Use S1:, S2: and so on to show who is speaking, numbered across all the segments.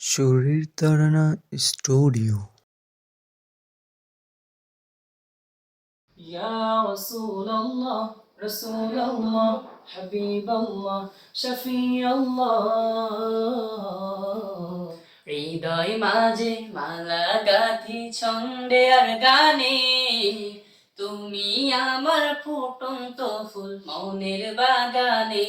S1: শরীর তাড়ানা স্টুডিও
S2: يا رسول الله رسول الله حبيب الله شفيع الله হৃদয় মাঝে মালা গাথি ছন্দে আর গানে তুমি আমার ফুটন্ত ফুল মনের বাগানে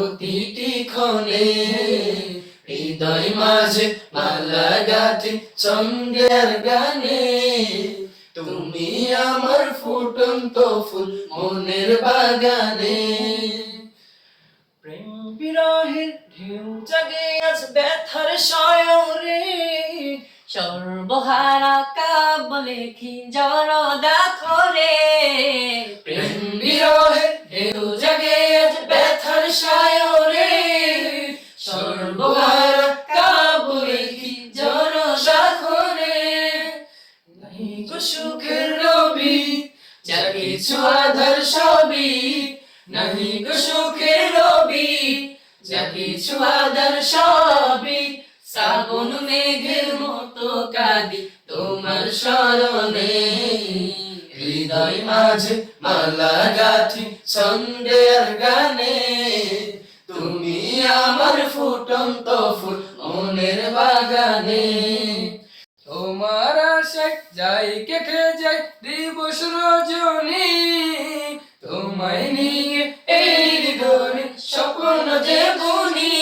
S3: প্রতিটি ক্ষণে হৃদয় মাঝে মালা গাথি চন্দ্রের গানে। তুমি আমার ফুটন্ত ফুল মনের বাগানে।
S2: প্রেম বিরহের ঢেউ জাগে আজ ব্যথার শয়রে সর্বহারা কাবলে কি জরদা
S3: সুখের রবি যা কিছু আধার সবই নাহি গো সুখের রবি যা কিছু আধার সবই শ্রাবণ মেঘের মতো কাঁদি তোমার স্মরণে হৃদয় মাঝে মালা গাথি ছন্দের গানে। তুমি আমার ফুটন্ত ফুল মনের বাগানে। তোমার যাই কেটে যাই দিবস রজনী। তোমায় নিয়ে এই হৃদয়ে স্বপ্ন যে বুনি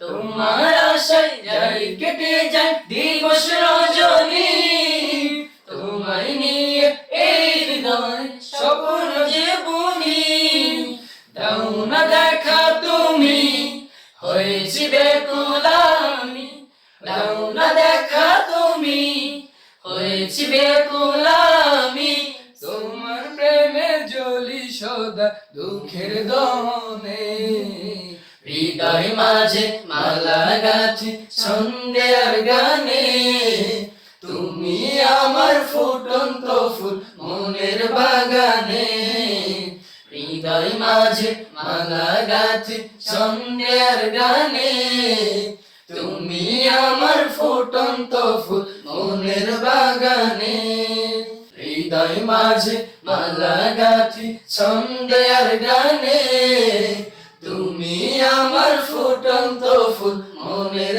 S3: তোমার আশায় যে বুনি দাও দেখা তুমি, হয়েছি বেকুলামি। দাও বেকুলামি তোমার প্রেমে জ্বলি সদা দুঃখের দহনে। হৃদয় মাঝে মালা গাছি সন্ধ্যের গানে। তুমি আমার ফুটন্ত ফুল মনের বাগানে। হৃদয় মাঝে মালা গাছি সন্ধ্যের গানে। তুমি আমার ফুটন্ত ফুল মনের বাগানে হৃদয় মাঝে মালা গাছি সন্দেয়ার গানে তুমি আমার ফুটন্ত ফুল মনের